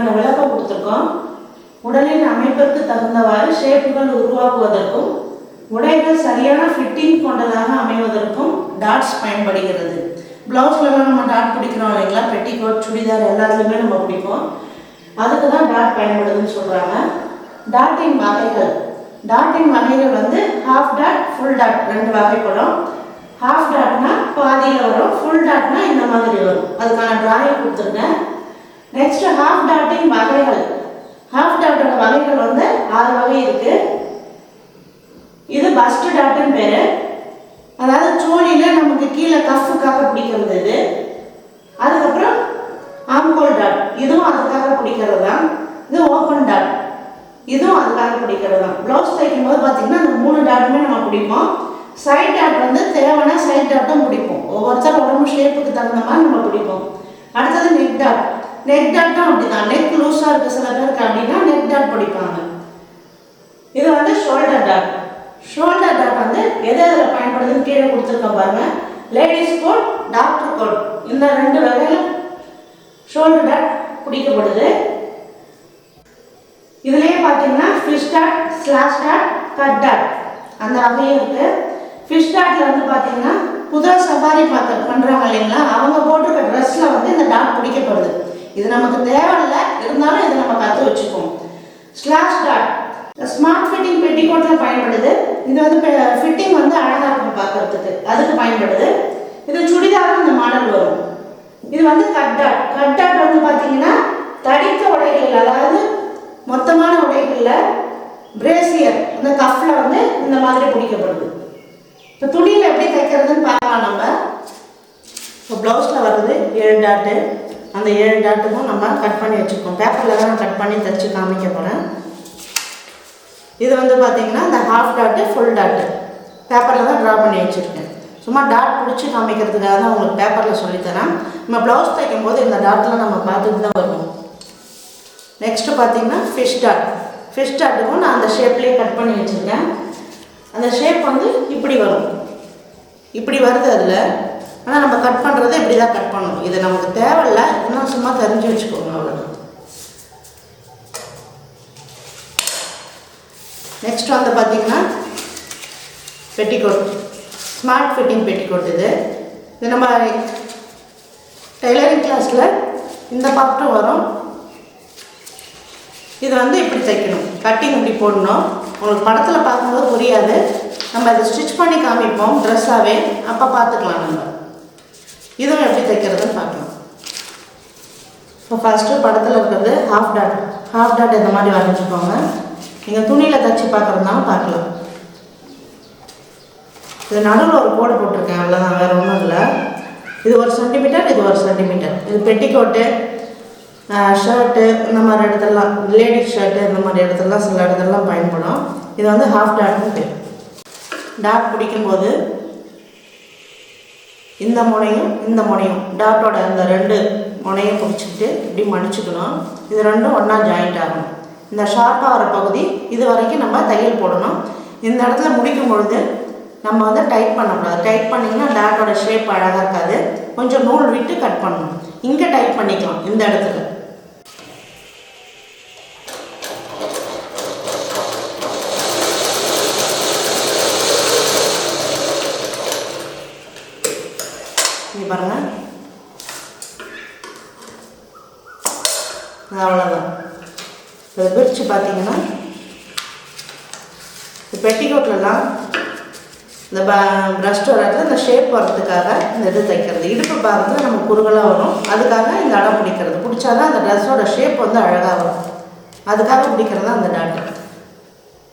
இதற்கான விளக்கம் கொடுத்துருக்கோம் உடலின் அமைப்பிற்கு தகுந்தவாறு ஷேப்புகள் உருவாக்குவதற்கும் உடைகள் சரியான ஃபிட்டிங் கொண்டதாக அமைவதற்கும் டாட்ஸ் பயன்படுகிறது. ப்ளவுஸ்லலாம் நம்ம டாட் பிடிக்கிறோம் இல்லைங்களா? பெட்டிகோட் சுடிதார் எல்லாத்துலேயுமே நம்ம பிடிப்போம். அதுக்கு தான் டாட் பயன்படுதுன்னு சொல்கிறாங்க டாட்டின் வகைகள். டாட்டின் வகைகள் வந்து ஹாஃப் டாட் ஃபுல் டாட் ரெண்டு வகைப்படும். ஹாஃப் டாட்னா பாதியில் வரும் ஃபுல் டாட்னா இந்த மாதிரி வரும். அதுக்கான ட்ராயிங் கொடுத்துருக்கேன். நெக்ஸ்ட் ஹாஃப் டாட்டின் வகைகள். ஹாஃப் டாட்டோட வகைகள் வந்து ஆறு வகை இருக்கு. இது பஸ்ட் டாட்டுன்னு பேரு. அதாவது சோழியில நமக்கு கீழே கஃப்புக்காக பிடிக்கிறது இது. அதுக்கப்புறம் ஆம்கோல் டாட் இதுவும் அதுக்காக பிடிக்கிறது தான். இது ஓப்பன் டாட் இதுவும் அதுக்காக பிடிக்கிறது தான். ப்ளவுஸ் தைக்கும் போது பார்த்தீங்கன்னா அந்த மூணு டாட்டுமே நம்ம பிடிப்போம். சைட் டாட் வந்து தேவைன்னா சைட் டாட்டும் பிடிப்போம். ஒவ்வொருத்தர் உடம்பு ஷேப்புக்கு தகுந்த மாதிரி நம்ம பிடிப்போம். அடுத்தது நெக் டாட் நெக் டாட்டும் அப்படிதான். நெக் லூஸாக இருக்க சில பேருக்கு அப்படின்னா நெக் டாட் பிடிப்பாங்க. இது வந்து ஷோல்டர் டாட் ஷோல்டர் டாட் வந்து எது எதில் பயன்படுதுன்னு கீழே கொடுத்துருக்கோம் பாருங்க. லேடிஸ் கோட் டாக்டர் கோட் இந்த ரெண்டு வகையில் ஷோல்டர் டாட் பிடிக்கப்படுது. இதுலேயே பார்த்தீங்கன்னா fish dot slash dot cut dot அந்த வகையும் இருக்கு. ஃபிஷ் டாட்ல வந்து பார்த்தீங்கன்னா குதிரை சவாரி பார்த்து பண்ணுறாங்க இல்லைங்களா? அவங்க போட்டிருக்க ட்ரெஸ்ஸில் வந்து இந்த டாட் பிடிக்கப்படுது. இது நமக்கு தேவையில்லை இருந்தாலும் இதை நம்ம கற்று வச்சுக்குவோம் ஸ்லாஷ் டாட் ஸ்மார்ட் ஃபிட்டிங் பெட்டிகோட்டில் பயன்படுது. இது வந்து ஃபிட்டிங் வந்து அழகாக இருக்கும் பார்க்கறதுக்கு. அதுக்கு பயன்படுது. இது சுடிதாரும் இந்த மாடல் வரும். இது வந்து கட் டாட் கட் டாட் வந்து பார்த்தீங்கன்னா தடித்த உடைகள் அதாவது மொத்தமான உடைகளில் பிரேசியர் அந்த கஃப்ல வந்து இந்த மாதிரி பிடிக்கப்படுது. இப்போ துணியில் எப்படி தைக்கிறதுன்னு பார்க்கலாம் நம்ம. இப்போ ப்ளவுஸில் வர்றது ஏழு டாட்டு அந்த ஏழு டாட்டுக்கும் நம்ம கட் பண்ணி வச்சுருக்கோம். பேப்பரில் தான் நான் கட் பண்ணி தைச்சி காமிக்க போகிறேன் இது வந்து பார்த்தீங்கன்னா இந்த ஹாஃப் டாட்டு ஃபுல் டாட்டு பேப்பரில் தான் ட்ரா பண்ணி வச்சுருக்கேன். சும்மா டாட் பிடிச்சி காமிக்கிறதுக்காக தான் உங்களுக்கு பேப்பரில் சொல்லித்தரேன். நம்ம ப்ளவுஸ் தைக்கும் போது இந்த டாட்லாம் நம்ம பார்த்துட்டு தான் வருவோம். நெக்ஸ்ட்டு பார்த்தீங்கன்னா ஃபிஷ் டாட் ஃபிஷ் டாட்டுக்கும் நான் அந்த ஷேப்லேயே கட் பண்ணி வச்சுருக்கேன். அந்த ஷேப் வந்து இப்படி வரும். இப்படி வருது அதில். ஆனால் நம்ம கட் பண்ணுறது இப்படி தான் கட் பண்ணணும். இது நமக்கு தேவையில்ல. இன்னும் சும்மா தெரிஞ்சு வச்சுக்கோங்க அவ்வளோதான் நெக்ஸ்ட் வந்து பார்த்தீங்கன்னா பெட்டிக்கோட் ஸ்மார்ட் ஃபிட்டிங் பெட்டிக்கோட் இது. இது நம்ம டெய்லரிங் கிளாஸில் இந்த பாட்டும் வரும். இது வந்து இப்படி தைக்கணும். கட்டிங் இப்படி போடணும். உங்களுக்கு படத்தில் பார்க்கும்போது புரியாது. நம்ம அதை ஸ்டிச் பண்ணி காமிப்போம் ட்ரெஸ்ஸாகவே அப்போ பார்த்துக்கலாம் நம்ம. இதுவும் எப்படி தைக்கிறதுன்னு பார்க்கலாம். இப்போ ஃபஸ்ட்டு படத்தில் இருக்கிறது ஹாஃப் டாட் ஹாஃப் டாட் இந்த மாதிரி வரைஞ்சிக்கோங்க நீங்கள் துணியில் தைச்சி பார்க்குறதுனாலும் பார்க்கலாம். இது நடுவில் ஒரு கோடு போட்டிருக்கேன் அவ்வளோதான் வேறு ஒன்றும் இல்லை. இது ஒரு சென்டிமீட்டர் இது ஒரு சென்டிமீட்டர் இது பெட்டிக்கோட்டு ஷர்ட்டு இந்த மாதிரி இடத்துலலாம் லேடிஸ் ஷர்ட்டு இந்த மாதிரி இடத்துலலாம் சில இடத்துலலாம் பயன்படும். இது வந்து ஹாஃப் டாட்னு பேர். டாட் பிடிக்கும்போது இந்த முனையும் இந்த முனையும். டாட்டோட அந்த ரெண்டு முனையும் பிடிச்சிக்கிட்டு இப்படி மடிச்சுக்கணும். இது ரெண்டும் ஒன்றா ஜாயிண்ட் ஆகணும். இந்த ஷார்ப்பாக வர பகுதி இது வரைக்கும் நம்ம தையல் போடணும். இந்த இடத்துல முடிக்கும் பொழுது நம்ம வந்து டைட் பண்ணக்கூடாது. டைட் பண்ணிங்கன்னா டாட்டோட ஷேப் அழகாக இருக்காது. கொஞ்சம் நூல் விட்டு கட் பண்ணணும். இங்கே டைட் பண்ணிக்கலாம். இந்த இடத்துல இங்கே பாருங்க இது அவ்வளோதான் இதை பிரித்து பார்த்தீங்கன்னா இந்த பெட்டிக்கோட்லலாம் இந்த ப ப்ரஷ்ட் வரத்துல இந்த ஷேப் வர்றதுக்காக இந்த இது தைக்கிறது. இடுப்பு பாருங்க நம்ம குறுகலாக வரும். அதுக்காக இந்த அடம் பிடிக்கிறது. பிடிச்சாதான் அந்த ட்ரெஸ்ஸோட ஷேப் வந்து அழகாக வரும். அதுக்காக பிடிக்கிறது தான் அந்த டாட்டு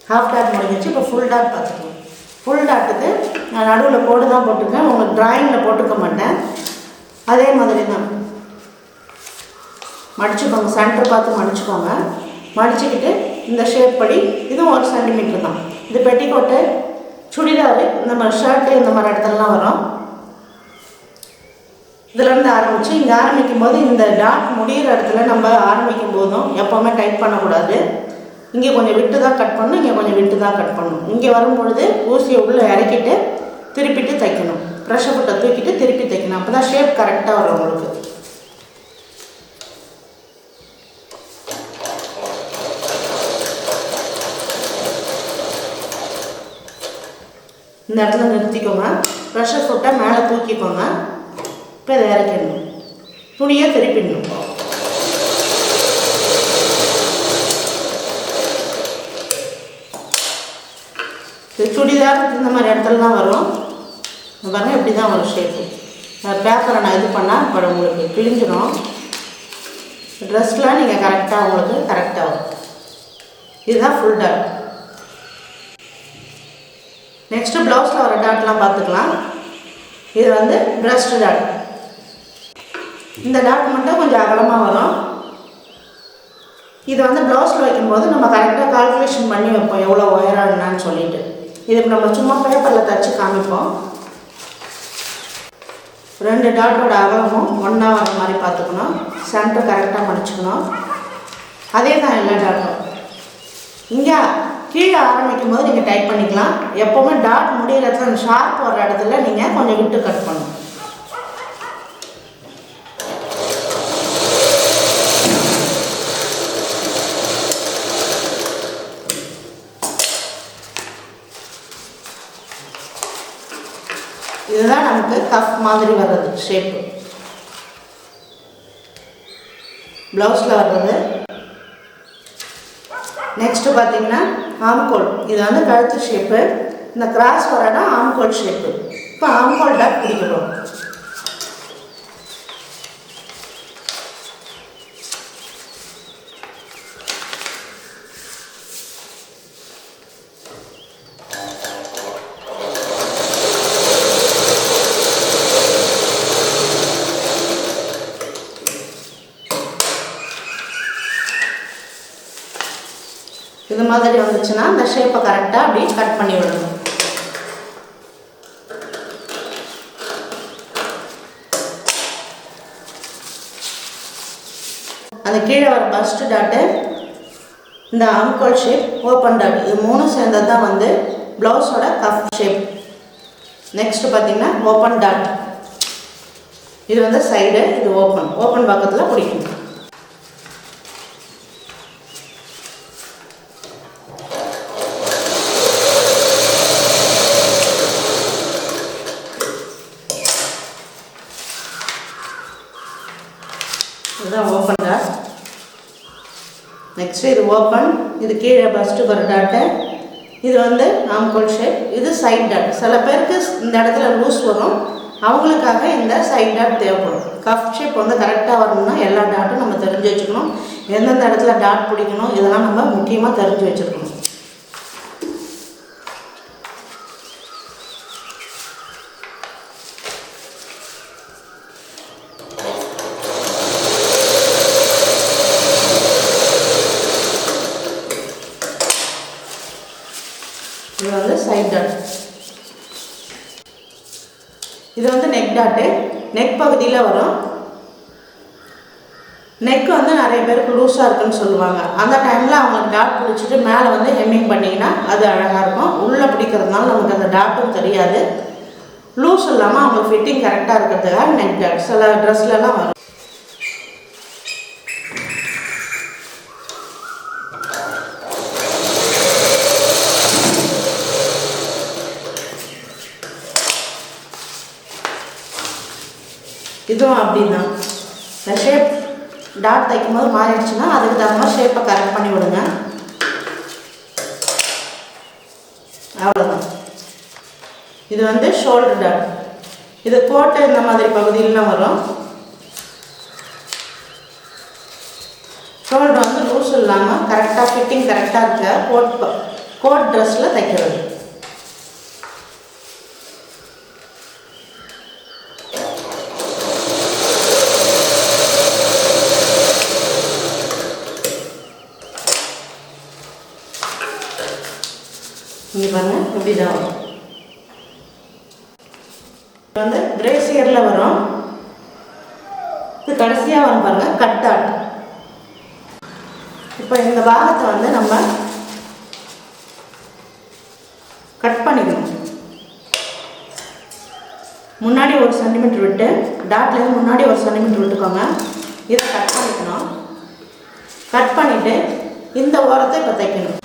ஹாஃப் டாட் முடிஞ்சிச்சு இப்போ ஃபுல் டாட் பார்த்துக்கலாம். ஃபுல் டாட்டுக்கு நான் நடுவில் கோடு தான் போட்டிருக்கேன். உங்களுக்கு ட்ராயிங்கில் போட்டுக்க மாட்டேன். அதே மாதிரி தான். மடிச்சுக்கோங்க சென்டர் பார்த்து மடிச்சுக்கோங்க. மடிச்சுக்கிட்டு இந்த ஷேப் படி இதுவும் ஒரு சென்டிமீட்டர் தான். இது பெட்டிக்கோட்டு சுடிதாரு இந்த மாதிரி ஷர்ட்டு இந்த மாதிரி இடத்துலலாம் வரும். இதுலேருந்து ஆரம்பித்து இங்கே ஆரம்பிக்கும் போது இந்த டாட் முடிகிற இடத்துல நம்ம ஆரம்பிக்கும் போதும் எப்போவுமே டைட் பண்ணக்கூடாது. இங்கே கொஞ்சம் விட்டு தான் கட் பண்ணணும் இங்கே கொஞ்சம் விட்டு தான் கட் பண்ணணும். இங்கே வரும்பொழுது ஊசியை உள்ளே இறக்கிட்டு திருப்பிட்டு தைக்கணும். ப்ரெஷர் புட்டை தூக்கிட்டு திருப்பி தைக்கணும். அப்போ தான் ஷேப் கரெக்டாக வரும் உங்களுக்கு. இந்த இடத்துல நிறுத்திக்கோங்க ப்ரெஷர் ஃபுட்டை மேலே தூக்கிக்கோங்க. இப்போ இதை இறக்கிடணும். துணியை திருப்பிடணும். இது சுடிதார் இந்த மாதிரி இடத்துல தான் வரும். பாருங்கள் இப்படி தான் வரும் ஷேப்பு பேப்பரை நான் இது பண்ணால் இப்போ உங்களுக்கு கிழிஞ்சிடும் ட்ரெஸ்லாம் நீங்கள் கரெக்டாக உங்களுக்கு கரெக்டாக வரும். இதுதான் ஃபுல் டாட் நெக்ஸ்ட்டு ப்ளவுஸில் வர டாட்லாம் பார்த்துக்கலாம். இது வந்து பிரஸ்ட் டாட் இந்த டாட் மட்டும் கொஞ்சம் அகலமாக வரும். இது வந்து ப்ளவுஸில் வைக்கும்போது நம்ம கரெக்டாக கால்குலேஷன் பண்ணி வைப்போம் எவ்வளோ உயரம் சொல்லிட்டு. இதுக்கு நம்ம சும்மா பேப்பரில் தச்சு காமிப்போம். ரெண்டு டாட்டோட அகலமும் ஒன்றா வர மாதிரி பார்த்துக்கணும். சென்டர் கரெக்டாக மடிச்சுக்கணும். அதே தான் எல்லா டாட்டும் இங்கே கீழே ஆரம்பிக்கும் போது நீங்கள் டைப் பண்ணிக்கலாம். எப்போவுமே டாட் முடிகிற இடத்துல அந்த ஷார்ப் வர இடத்துல நீங்கள் கொஞ்சம் விட்டு கட் பண்ணணும் இதுதான் நமக்கு கஃப் மாதிரி வர்றது ஷேப்பு ப்ளவுஸில் வர்றது. நெக்ஸ்ட்டு பார்த்தீங்கன்னா ஆம்கோல் இது வந்து கழுத்து ஷேப்பு இந்த கிராஸ் வரனா ஆம்கோல் ஷேப்பு இப்போ ஆம்கோல் டாட் பிடிக்கணும் இது மாதிரி வந்துச்சுன்னா இந்த ஷேப்பை கரெக்டாக அப்படியே கட் பண்ணி விடணும். அந்த கீழே வர பஸ்ட் டாட்டு இந்த அங்கோல் ஷேப் ஓப்பன் டாட் இது மூணும் சேர்ந்தது தான் வந்து ப்ளவுஸோட கஃப் ஷேப் நெக்ஸ்ட் பார்த்தீங்கன்னா ஓப்பன் டாட் இது வந்து சைடு இது ஓப்பன் ஓப்பன் பக்கத்தில் பிடிக்கும் இதுதான் ஓப்பன் டாட் நெக்ஸ்ட்டு இது ஓப்பன் இது கீழே ஃபஸ்ட்டு ஒரு டாட்டு இது வந்து ஆம்கோல் ஷேப் இது சைட் டாட் சில பேருக்கு இந்த இடத்துல லூஸ் வரும். அவங்களுக்காக இந்த சைட் டாட் தேவைப்படும். கஃப் ஷேப் வந்து கரெக்டாக வரணும்னா எல்லா டாட்டும் நம்ம தெரிஞ்சு வச்சுக்கணும். எந்தெந்த இடத்துல டாட் பிடிக்கணும் இதெல்லாம் நம்ம முக்கியமாக தெரிஞ்சு வச்சுருக்கணும் இது வந்து சைட் டாட் இது வந்து நெக் டாட்டு நெக் பகுதியில் வரும். நெக் வந்து நிறைய பேருக்கு லூஸாக இருக்குன்னு சொல்லுவாங்க. அந்த டைமில் அவங்க டாட் பிடிச்சிட்டு மேலே வந்து ஹெம்மிங் பண்ணிங்கன்னா அது அழகாக இருக்கும். உள்ளே பிடிக்கிறதுனால நமக்கு அந்த டாட்டும் தெரியாது. லூஸ் இல்லாமல் அவங்க ஃபிட்டிங் கரெக்டாக இருக்கிறதுக்காக நெக் டாட் சில ட்ரெஸ்லலாம் வரும். இதுவும் அப்படிதான். இந்த ஷேப் டாட் தைக்கும் போது மாறிடுச்சுன்னா அதுக்கு தகுந்த மாதிரி ஷேப்பை கரெக்ட் பண்ணி விடுங்க. அவ்வளோதான் இது வந்து ஷோல்டர் டாட் இது கோட்டை இந்த மாதிரி பகுதியிலாம் வரும். ஷோல்டர் வந்து லூஸ் இல்லாமல் கரெக்டாக ஃபிட்டிங் கரெக்டாக இருக்க கோட் கோட் ட்ரெஸ்ஸில் தைக்கிறது. இப்படிதான் வரும் வந்து பிரேசியரில் வரும். இது கடைசியாக வந்து பாருங்கள் கட்டாட் இப்போ இந்த பாகத்தை வந்து நம்ம கட் பண்ணிக்கணும். முன்னாடி ஒரு சென்டிமீட்டர் விட்டு டாட்லேருந்து முன்னாடி ஒரு சென்டிமீட்டர் விட்டுக்கோங்க. இதை கட் பண்ணிக்கணும். கட் பண்ணிவிட்டு இந்த ஓரத்தை இப்போ தைக்கணும்.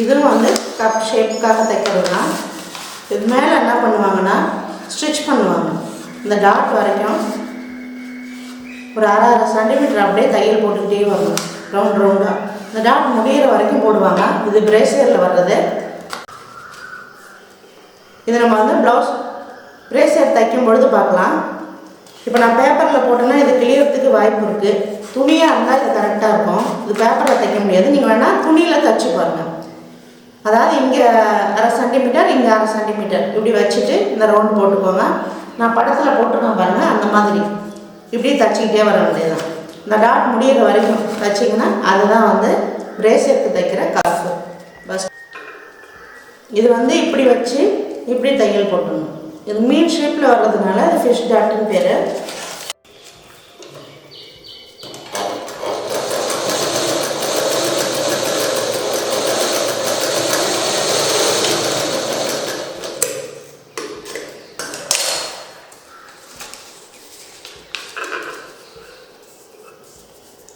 இதுவும் வந்து கப் ஷேப்புக்காக தைக்கிறது தான் இது மேலே என்ன பண்ணுவாங்கன்னா ஸ்டிச் பண்ணுவாங்க. இந்த டாட் வரைக்கும் ஒரு அரை அரை சென்டிமீட்டர் அப்படியே தையல் போட்டுக்கிட்டே வரணும். ரவுண்ட் ரவுண்டாக இந்த டாட் முடியிற வரைக்கும் போடுவாங்க. இது பிரேசியரில் வர்றது. இது நம்ம வந்து ப்ளவுஸ் பிரேசியர் தைக்கும் பொழுது பார்க்கலாம். இப்போ நான் பேப்பரில் போட்டேன்னா இது கிளியறதுக்கு வாய்ப்பு இருக்குது துணியாக இருந்தால் இது கரெக்டாக இருக்கும். இது பேப்பரில் தைக்க முடியாது. நீங்கள் வேணால் துணியில் தைச்சு பாருங்கள் அதாவது இங்கே அரை சென்டிமீட்டர் இங்கே அரை சென்டிமீட்டர் இப்படி வச்சுட்டு இந்த ரவுண்ட் போட்டுக்கோங்க. நான் படத்தில் போட்டுருக்கேன் பாருங்கள் அந்த மாதிரி. இப்படி தச்சிக்கிட்டே வர வேண்டியதுதான். இந்த டாட் முடியிற வரைக்கும் தச்சிங்கன்னா அதுதான் வந்து பிரேசியருக்கு தைக்கிற காசு. பஸ் இது வந்து இப்படி வச்சு இப்படி தையல் போட்டுணும் இது மீன் ஷேப்பில் வர்றதுனால அது ஃபிஷ் டாட்டுன்னு பேர்.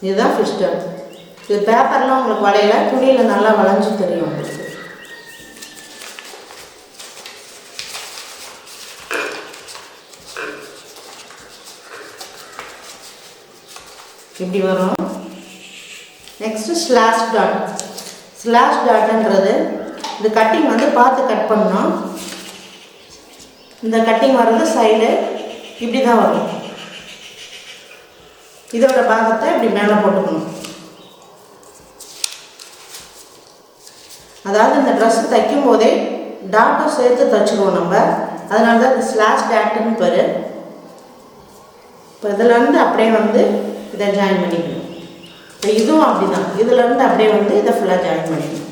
இதுதான் ஃபிஷ் டாட் இது பேப்பர்லாம் உங்களுக்கு வளையல துணியில் நல்லா வளைஞ்சு தெரியும் உங்களுக்கு இப்படி வரும்? நெக்ஸ்ட்டு ஸ்லாஷ் டாட் ஸ்லாஷ் டாட்ன்றது இந்த கட்டிங் வந்து பார்த்து கட் பண்ணணும். இந்த கட்டிங் வர்றது சைடு இப்படி தான் வரும். இதோட பாகத்தை இப்படி மேலே போட்டுக்கணும். அதாவது இந்த ட்ரெஸ் தைக்கும் போதே டாட்டும் சேர்த்து தைச்சிடுவோம் நம்ம. அதனால தான் இந்த ஸ்லாஷ் டாட்டுன்னு பேர். இப்போ இதுலேருந்து அப்படியே வந்து இதை ஜாயின் பண்ணிக்கணும். இப்போ இதுவும் அப்படி தான் இதுலேருந்து அப்படியே வந்து இதை ஃபுல்லாக ஜாயின் பண்ணிக்கணும்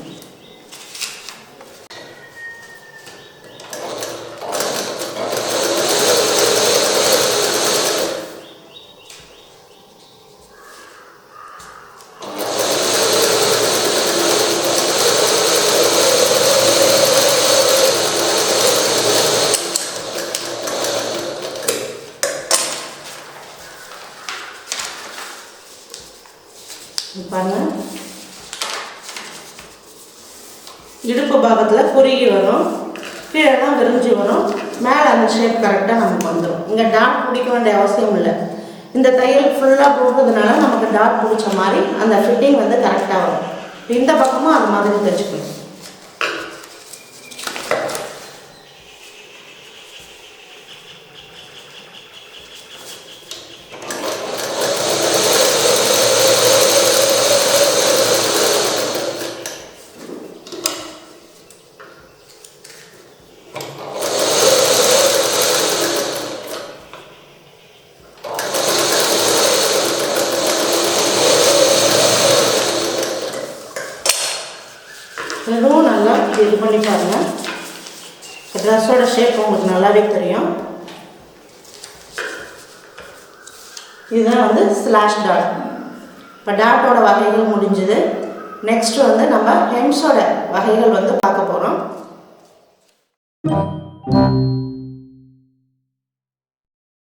இது பாருங்க இடுப்பு பாகத்தில் குறுகி வரும். கீழெல்லாம் விரிஞ்சு வரும். மேலே அந்த ஷேப் கரெக்டாக நமக்கு வந்துடும் இங்கே டாட் பிடிக்க வேண்டிய அவசியம் இல்லை. இந்த தையல் ஃபுல்லாக போடுறதுனால நமக்கு டாட் பிடிச்ச மாதிரி அந்த ஃபிட்டிங் வந்து கரெக்டாக வரும். இந்த பக்கமும் அது மாதிரி தைச்சுக்கணும் இப்படி இது பண்ணி பாருங்கள் ட்ரெஸ்ஸோட ஷேப் உங்களுக்கு நல்லாவே தெரியும். இதுதான் வந்து ஸ்லாஷ் டாட் இப்போ டாட்டோட வகைகள் முடிஞ்சுது. நெக்ஸ்ட் வந்து நம்ம ஹெம்ஸோட வகைகள் வந்து பார்க்க போகிறோம்